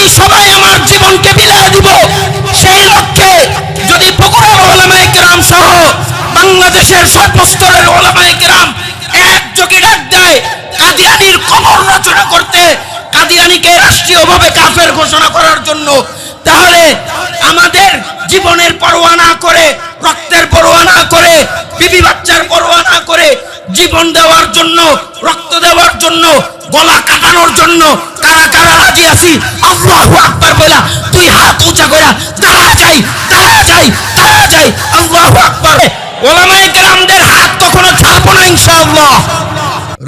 আমি সবাই আমার জীবনকে বিলিয়ে দিব। সেই লক্ষ্যে যদি বগুড়ার ওলামায়ে কেরাম সহ বাংলাদেশের সর্বস্তরের ওলামায়ে কেরাম একযোগে ডাক দেয়, কাদিয়ানির কবর রচনা করতে, কাদিয়ানিকে রাষ্ট্রীয়ভাবে কাফের ঘোষণা করার জন্য, তাহলে আমাদের জীবনের পরোয়া না করে, রক্তের পরোয়া না করে, বিবি বাচ্চার পরোয়া না করে জীবন দেওয়ার জন্য, রক্ত দেওয়ার জন্য, গলা কাটানোর জন্য, কারা কারা রাজি আছি? আল্লাহু আকবার বলা তুই হাত উঁচা করা দাঁড়া যাই দাঁড়া যাই দাঁড়া যাই, আল্লাহু আকবার। ওলামায়ে কেরামদের হাত কখনো ছাড়বো না, ইনশাআল্লাহ।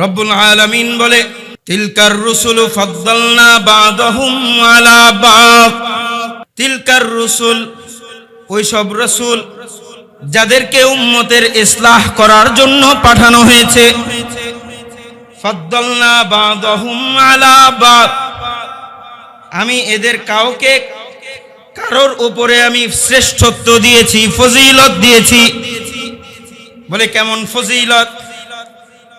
রব্বুল আলামিন বলে, তিলকার রুসুল ফাদ্দালনা বাদাহুম আলা বাদ। তিলকার রুসুল ওই সব রসুল যাদেরকে উম্মতের ইসলাহ করার জন্য পাঠানো হয়েছে। আমি এদের কাউকে, কারোর উপরে আমি শ্রেষ্ঠত্ব দিয়েছি, ফজিলত দিয়েছি। বলে কেমন ফজিলত?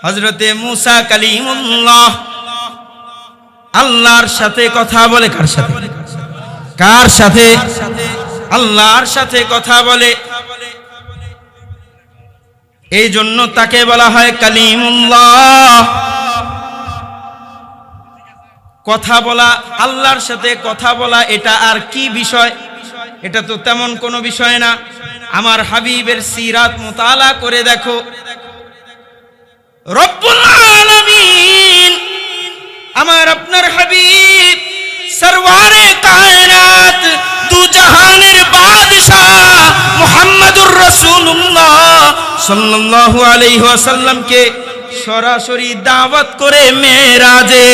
হজরতে মুসা কালিমুল্লাহ। আল্লাহর সাথে কথা বলে কার সাথে? কার সাথে? আল্লাহর সাথে কথা বলে। এই জন্য তাকে বলা হয় কালিমুল্লাহ। কথা বলা, আল্লাহর সাথে কথা বলা, এটা আর কি বিষয়? এটা তো তেমন কোনো বিষয় না। আমার হাবিবের সিরাত মোতালা করে দেখো। আমার আপনার হাবিব সরওয়ারে কায়নাত দু জাহানের বাদশাহ মুহাম্মাদুর রাসূলুল্লাহ সাল্লাল্লাহু আলাইহি ওয়াসাল্লামকে সরাসরি দাওয়াত করে মেরাজে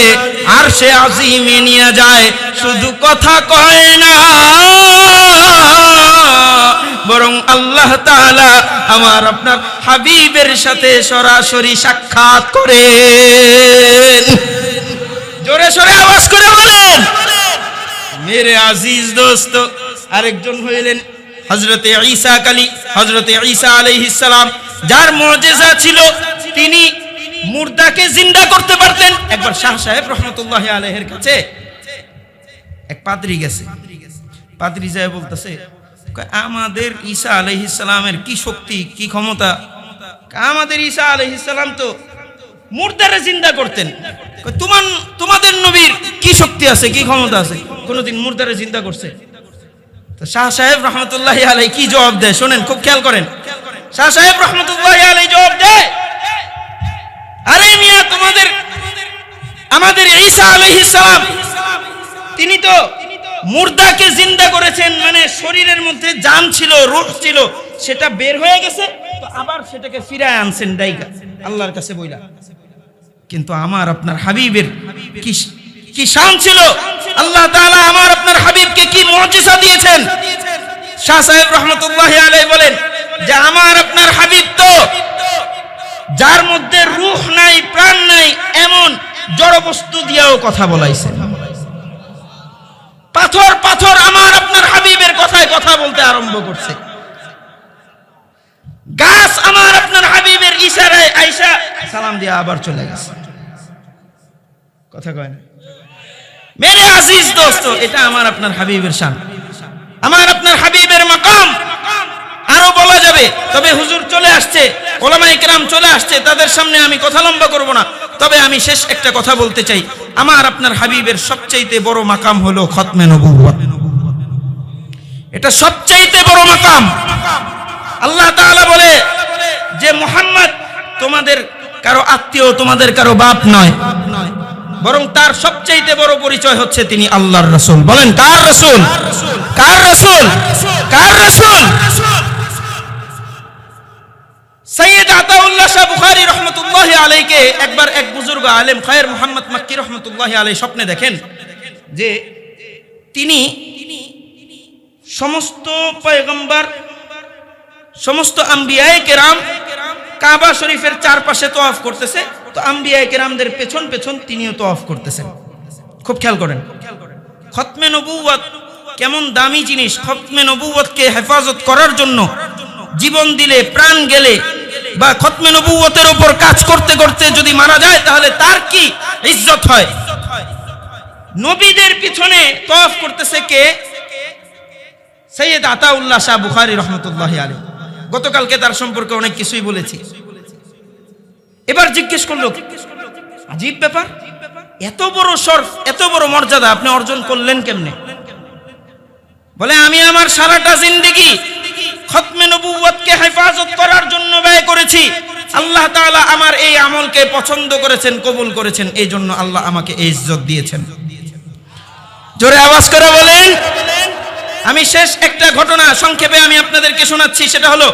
আর সে আজিমে নিয়ে যায়। শুধু কথা কয় না, বরং আল্লাহ তাআলা আমার আপনার হাবিবের সাথে সরাসরি সাক্ষাৎ করেন। জোরে সরে আওয়াজ করে বলেন, মেরে আজিজ দোস্ত। আরেকজন হইলেন হজরতে ঈসা কালী হজরতে ঈসা আলাইহিস সালাম, যার মুজিজা ছিল তিনি মুর্দাকে জিন্দা করতে পারতেন। একবার শাহ সাহেব রহমতুল্লাহ আলাইহির কাছে এক পাদ্রী গেছে। পাদ্রী যায় বলতেছে আমাদের ঈসা আলাইহিস সালামের কি শক্তি, কি ক্ষমতা? আমাদের ঈসা আলাইহিস সালাম তো মুর্দারে জিন্দা করতেন। তোমার, তোমাদের নবীর কি শক্তি আছে, কি ক্ষমতা আছে? কোনোদিন মুর্দারে জিন্দা করছে। শাহ সাহেব রহমতুল্লাহ আলাই কি জবাব দেয়? শোনেন, খুব খেয়াল করেন। শাহ সাহেব রহমতুল্লাহ আলাই জবাব দেয়, আরে মিয়া, তোমাদের, আমাদের ঈসা তিনি তো মুর্দাকে জিন্দা করেছেন মানে শরীরের মধ্যে জান ছিল, রূহ ছিল, সেটা বের হয়ে গেছে আবার সেটাকে ফিরায় আনছেন ডাইকা আল্লাহর কাছে বইলা। কিন্তু আমার, আপনার হাবিবের কি কি শান ছিল? আল্লাহ তাআলা আমার আপনার হাবিবকে কি মুজিজা দিয়েছেন? শাহ সাহেব রহমতুল্লাহ আলাই বলেন যে আমার আপনার হাবিব তো যার মধ্যে রূহ নাই, প্রাণ নাই, এমন জড় বস্তু দিয়েও কথা বলাইছেন। পাথর পাথর আমার আপনার হাবিবের কথায় কথা বলতে আরম্ভ করছে। গাছ আমার আপনার হাবিবের ইশারায় আইসা সালাম দিয়ে আবার চলে গেছে। কথা কয় না? মেরে আজিজ দোস্ত এটা আমার আপনার হাবিবের শান। আমার আপনার হাবিবের মাকাম। আরও বলা যাবে, তবে হুজুর চলে আসছে ওলামা ইকরাম চলে আসছে, তাদের সামনে আমি কথা লম্বা করব না। তবে আমি শেষ একটা কথা বলতে চাই। আমার আপনার হাবিবের সবচাইতে বড় মাকাম হলো খতমে নবুয়ত এটা সবচাইতে বড় মাকাম। আল্লাহ বলে যে, মোহাম্মদ, তোমাদের কারও আত্মীয়, তোমাদের কারও বাপ নয়। বরং তার সবচাইতে বড় পরিচয় হচ্ছে তিনি আল্লাহর রসুল। বলেন কার রসুল? কার রসুল? কার রসুল? সৈয়দ আতাউল্লাহ শাহ বুখারী রহমতুল্লাহ আলাইকে একবার এক বুজুর্গ আলেম খায়ের মোহাম্মদ মাক্কি রহমতুল্লাহ আলাই স্বপ্নে দেখেন যে তিনি সমস্ত পয়গম্বর সমস্ত আম্বিয়ায়ে কেরাম কাবা শরীফের চারপাশে তোয়াফ করতেছে। তো আম্বিয়ায়ে কেরামদের পেছন পেছন তিনিও তোয়াফ করতেছেন। খুব খেয়াল করেন। খতমে নবুয়ত কেমন দামি জিনিস। খতমে নবুয়তকে হেফাজত করার জন্য জীবন দিলে, প্রাণ গেলে বা খতমে নবুয়তের উপর কাজ করতে করতে যদি মারা যায়, তাহলে তার কি ইজ্জত হয়? নবীদের পিছনে তফ করতেছে কে? সৈয়দ আতাউল্লাহ শাহ বুখারী রহমতুল্লাহ আলী গতকালকে তার সম্পর্কে অনেক কিছুই বলেছি। এবার জিজ্ঞেস করল, আজীব ব্যাপার? এত বড় শরফ এত বড় মর্যাদা আপনি অর্জন করলেন কেমনে? বলে, আমি আমার সারাটা জিন্দেগি খতমে নবুয়তকে হেফাজত করার জন্য ব্যয় করেছি। আল্লাহ তাআলা আমার এই আমলকে পছন্দ করেছেন, কবুল করেছেন এই জন্য আল্লাহ আমাকে এই ইজ্জত দিয়েছেন। জোরে আওয়াজ করে বলেন, আমি শেষ একটা ঘটনা সংক্ষেপে আমি আপনাদেরকে শোনাচ্ছি, সেটা হলো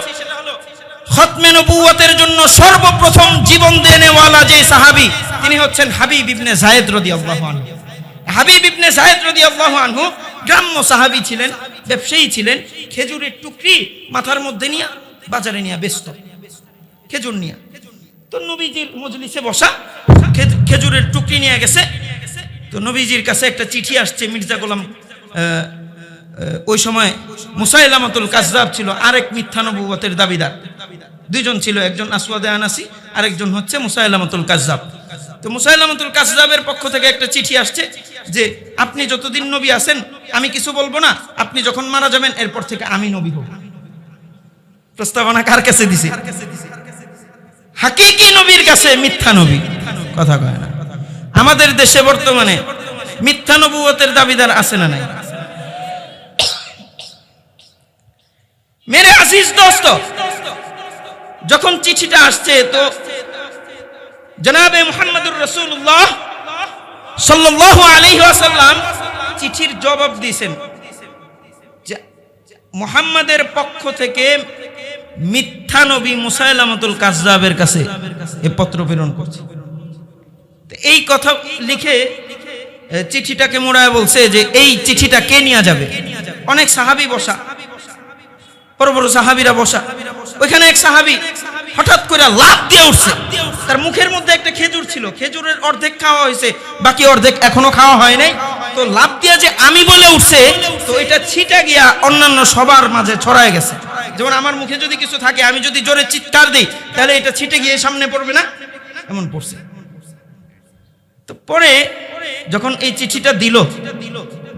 খতমে নবুয়তের জন্য সর্বপ্রথম জীবন দেনেওয়ালা যে সাহাবী, তিনি হচ্ছেন হাবিব ইবনে জায়েদ রাদিয়াল্লাহু আনহু। হাবিব ইবনে জায়েদ রাদিয়াল্লাহু আনহু গ্রাম্য সাহাবী ছিলেন, ব্যবসায়ী ছিলেন, খেজুরের টুকরি মাথার মধ্যে নিয়ে বাজারে নিয়ে ব্যস্ত খেজুর নিয়ে। তো নবীজির মজলিসে বসা খেজুরের টুকরি নিয়ে গেছে। তো নবীজির কাছে একটা চিঠি আসছে, মির্জা গোলাম ওই সময় মুসাইলামাতুল কাজদাব ছিল, আরেক মিথ্যা নবুয়তের দাবিদার। দুইজন ছিল, একজন আসওয়াদে আনাসি, আরেকজন হচ্ছে মুসাইলামাতুল কাজদাব তো মুসাইলামাতুল কাজদাবের পক্ষ থেকে একটা চিঠি আসছে যে, আপনি যতদিন নবী আছেন, আমি কিছু বলব না। আপনি যখন মারা যাবেন, এরপর থেকে আমি নবী হব। প্রস্তাবনা কার কাছে দিছে? হাকিকি নবীর কাছে মিথ্যা নবী। কথা কয় না। আমাদের দেশে বর্তমানে মিথ্যা নবুয়তের দাবিদার আছে না নাই? মেরে আজিজ দোস্ত। যখন চিঠিটা আসছে, তো জনাবে মুহাম্মদুর রাসূলুল্লাহ সাল্লাল্লাহু আলাইহি ওয়াসাল্লাম চিঠির জবাব দিয়েছেন মুহাম্মাদের পক্ষ থেকে মিথ্যা নবী মুসাইলামাতুল কাজ্জাবের কাছে এ পত্র প্রেরণ করছে। এই কথা লিখে চিঠিটাকে মোড়ায় বলছে যে এই চিঠিটা কে নিয়ে যাবে? অনেক সাহাবী বসা, বড় বড় সাহাবিরা বসা। ওইখানে এক সাহাবী হঠাৎ করে লাভ দিয়ে উঠছে। তার মুখের মধ্যে একটা খেজুর ছিল। খেজুরের অর্ধেক খাওয়া হয়েছে, বাকি অর্ধেক এখনও খাওয়া হয় নাই। তো লাভ দিয়ে যে আমি বলে উঠছে, তো এটা ছিটা গিয়া অন্যান্য সবার মাঝে ছড়ায় গেছে। যেমন আমার মুখে যদি কিছু থাকে, আমি যদি জোরে চিৎকার দিই, তাহলে এটা ছিটে গিয়ে সামনে পড়বে না? এমন পড়ছে। তো পরে যখন এই চিঠিটা দিল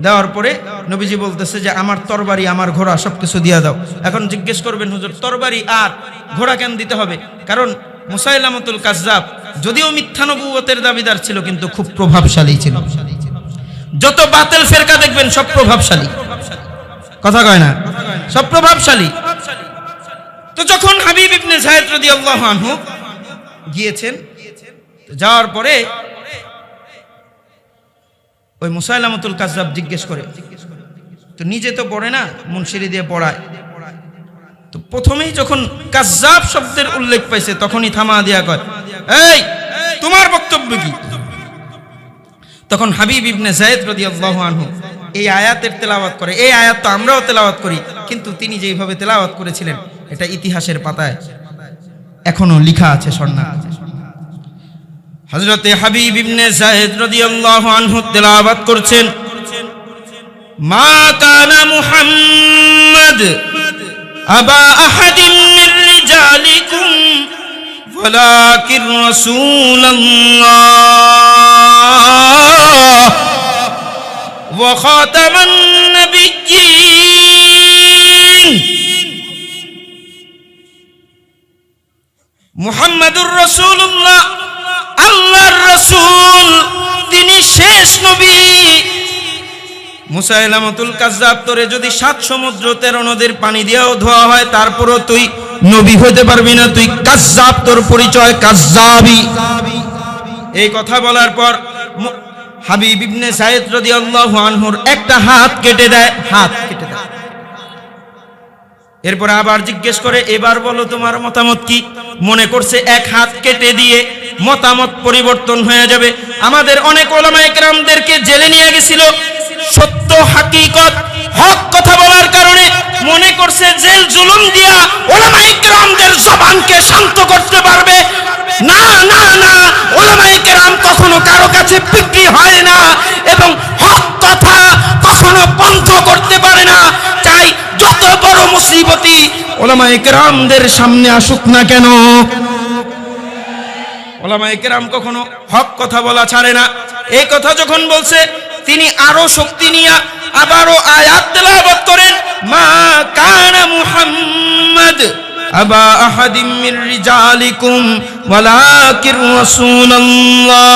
দেওয়ার পরে নবীজি বলতেছে যে, আমার তরবারি, আমার ঘোড়া, সবকিছু দিয়ে দাও। এখন জিজ্ঞেস করবেন, হুজুর, তরবারি আর ঘোড়া কেন দিতে হবে? কারণ মুসাইলামতুল কাজ্জাব যদিও মিথ্যা নবুয়তের দাবিদার ছিল, কিন্তু খুব প্রভাবশালী ছিল। যত বাতেল ফেরকা দেখবেন, সব প্রভাবশালী। কথা কয় না? সব প্রভাবশালী। তো যখন হাবিব ইবনে জায়েদ রাদিয়াল্লাহু আনহু গিয়েছেন, যাওয়ার পরে ওই মুসাইলামতুল কাজাব জিজ্ঞেস করে, তো নিজে তো পড়ে না? মুনশিরি দিয়ে পড়ায়। তো প্রথমেই যখন কাজাব শব্দের উল্লেখ পাইছে, তখনই থামা দিয়া কয়, এই, তোমার বক্তব্য কি? তখন হাবিব ইবনে জায়েদ রাদিয়াল্লাহু আনহু এই আয়াতের তেলাওয়াত করে, এই আয়াত তো আমরাও তেলাওয়াত করি, কিন্তু তিনি যেইভাবে তেলাওয়াত করেছিলেন, এটা ইতিহাসের পাতায় এখনও লেখা আছে স্বর্ণাক্ষরে। হজরতে হাবিব ইবনে সাহেদ রাদিয়াল্লাহু আনহু তেলাওয়াত করছেন, মা কানা মুহাম্মদ আবা আহাদিন মির রিজালিকুম, ওয়ালাকিন রাসূলুল্লাহ, ওয়া খাতামান নাবিয়্যিন। মুহাম্মাদুর রাসূলুল্লাহ আল্লাহর রাসূল, তিনি শেষ নবী। মুসাইলামতুল কাজ্জাব, তোরে যদি সাত সমুদ্র তেরো নদীর পানি দিয়েও ধোয়া হয়, তারপরও তুই নবী পারবি না। তুই কাজ্জাব, তোর পরিচয় কাজ্জাবি। এই কথা বলার পর হাবিব ইবনে সাইদ রাদিয়াল্লাহু আনহুর একটা হাত কেটে দেয়। হাত কেটে দেয়। এরপরে আবার জিজ্ঞেস করে, এবার বলো তোমার মতামত কি? মনে করছে, এক হাত কেটে দিয়ে মতামত পরিবর্তন হয়ে যাবে। আমাদের অনেক ওলামায়ে কেরামদেরকে জেলে নিয়ে গেছিল। সত্য, হাকিকত, হক কথা বলার কারণে মনে করছে জেল জুলুম দিয়া ওলামায়ে কেরামদের জবানকে শান্ত করতে পারবে। না না না, ওলামায়ে কেরাম কখনো কারও কাছে বিক্রি হয় না এবং হক কথা কখনো বন্ধ করতে পারে না। চাই যত বড় মুসিবতি ওলামায়ে কেরামদের সামনে আসুক না কেন ওলামায়ে কেরাম কখনো হক কথা বলা ছাড়ে না। এই কথা যখন বলছে, তিনি আরও শক্তি নিয়ে আবারও আয়াত তেলাওয়াত করেন, মা কানা মুহাম্মদ আবা আহাদিম মির রিজালিকুম, ওয়ালাকির রাসূলুল্লাহ,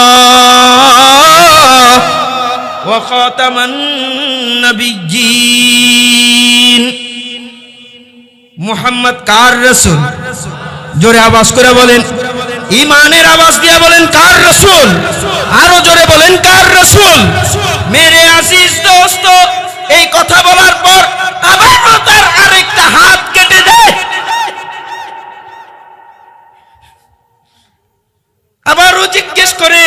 ওয়া খাতামান নবিয়্যিন। মুহাম্মদ কার রাসূল? জোরে আওয়াজ করে বলেন ইমানের আওয়াজ দিয়ে বলেন, কার রসুল? আরও জোরে বলেন, কার রসুল? মেরে আসিস দোস্ত, এই কথা বলার পর আবারও তার আরেকটা হাত কেটে দেয়। আবারও জিজ্ঞেস করে,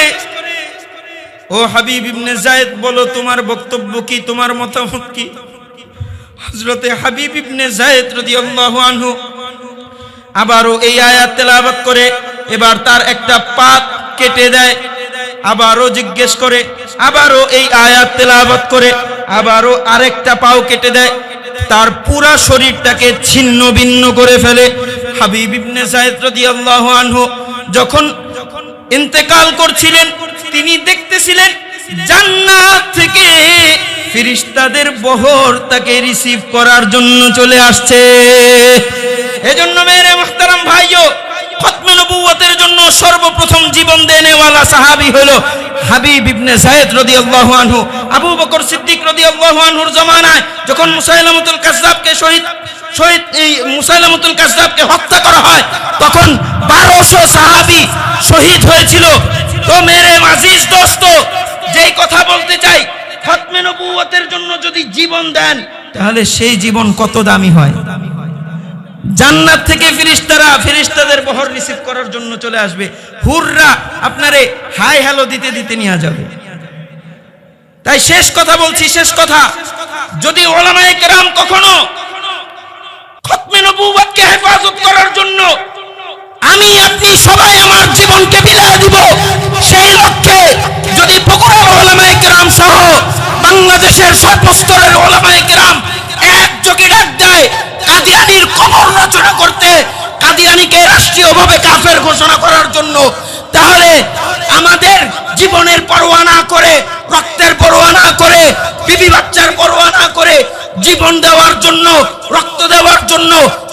ও হাবিব ইবনে জায়েদ বলো তোমার বক্তব্য কি? তোমার মতামত কি? হযরতে হাবিব ইবনে জায়েদ রাদিয়াল্লাহু আনহু আবারও এই আয়াত তেলাওয়াত করে এবার তার একটা পাত কেটে দেয়, আবারও জিজ্ঞেস করে, আবারও এই আয়াত তেলাওয়াত করে, আবারও আরেকটা পাও কেটে দেয়, তার পুরা শরীরটাকে ছিন্ন ভিন্ন করে ফেলে। হাবিব ইবনে যখন ইন্তেকাল করছিলেন, তিনি দেখতেছিলেন জান্নাত থেকে ফিরিস্তাদের বহর তাকে রিসিভ করার জন্য চলে আসছে। এজন্য মেরে মুহতারাম ভাইও নবুয়তের জন্য সর্বপ্রথম জীবন দেনেওয়ালা সাহাবী হলো হাবিব ইবনে যায়েদ রাদিয়াল্লাহু আনহু, আবু বকর সিদ্দিক রাদিয়াল্লাহু আনহুর জামানায় যখন মুসাইলামতুল কাযযাবকে শহীদ শহীদ, এই মুসাইলামতুল কাযযাবকে হত্যা করা হয়, তখন 1200 সাহাবী শহীদ হয়েছিল। তো মেরে আজিজ দোস্ত, যেই কথা বলতে চাই, খতমে নবুয়তের জন্য যদি জীবন দেন, তাহলে সেই জীবন কত দামি হয়? জান্নাত থেকে ফিরিস্তারা ফিরিস্তাদের বহর রিসিভ করার জন্য চলে আসবে। হুররা আপনারে হাই হ্যালো দিতে দিতে নিয়ে যাবে। তাই শেষ কথা বলছি, শেষ কথা। যদি ওলামায়ে কেরাম কখনো খতমে নবুওয়াতকে হেফাজত করার জন্য আমি, আপনি সবাই আমার জীবনকে বিলিয়ে দিব, সেই লক্ষ্যে যদি বগুড়ার ওলামায়ে কেরাম সহ বাংলাদেশের সর্বস্তরের ওলামায়ে কেরাম একযোগে কাদিয়ানির কবর রচনা করতে কাদিয়ানিকে রাষ্ট্রীয়ভাবে কাফের ঘোষণা করার জন্য। তাহলে আমাদের জীবনের পরোয়া না করে, রক্তের পরোয়া না করে, বিবি বাচ্চার পরোয়া না করে জীবন দেওয়ার জন্য, রক্ত দেওয়ার জন্য,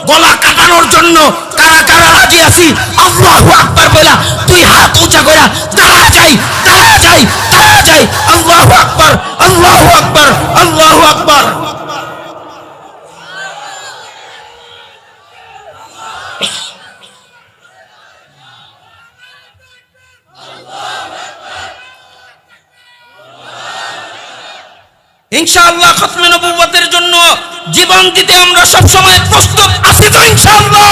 গলা কাটানোর জন্য কারা কারা রাজি আছি। আল্লাহু আকবার বলা তুই হাত উঁচা করা দাঁড়া যাই দাঁড়া যাই দাঁড়া যাই। আল্লাহু আকবার আল্লাহু আকবার আল্লাহু আকবার। ইনশাআল্লাহ খতমে নবুয়তের জন্য জীবন দিতে আমরা সব সময় প্রস্তুত আছি তো ইনশাআল্লাহ।